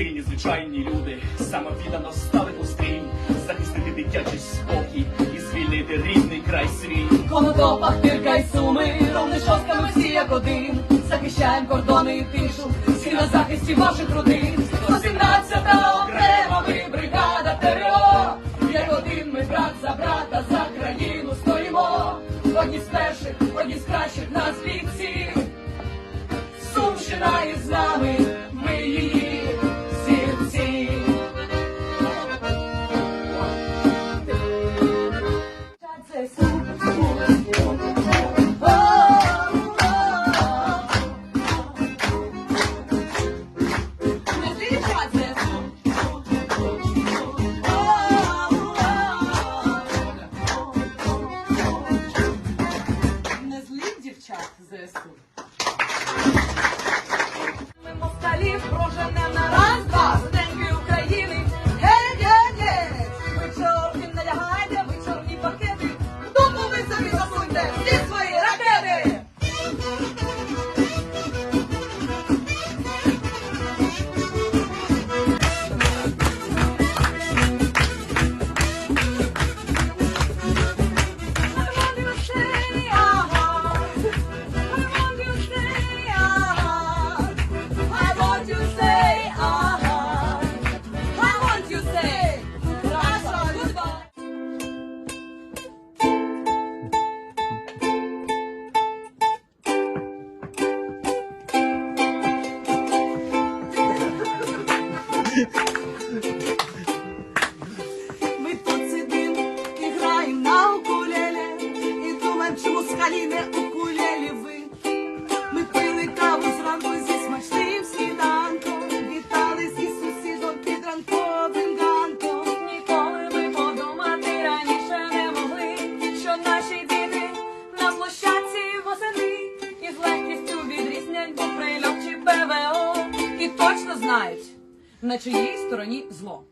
сильні, звичайні люди, самовіддано стали у захистити дитячий спокій і звільнити рідний край свій. Конотопах, Тирка і Суми, ровно шостками всі як один. Захищаємо кордони і тишу, всі на захисті ваших родин. Москалі не укулелі ви. Ми пили каву зранку зі смачним сніданком, вітались із сусідом під ранковим ганком. Ніколи ми подумати раніше не могли, що наші діти на площадці восени із легкістю відрізнять бо прильот чи ПВО. І точно знають, на чиїй стороні зло.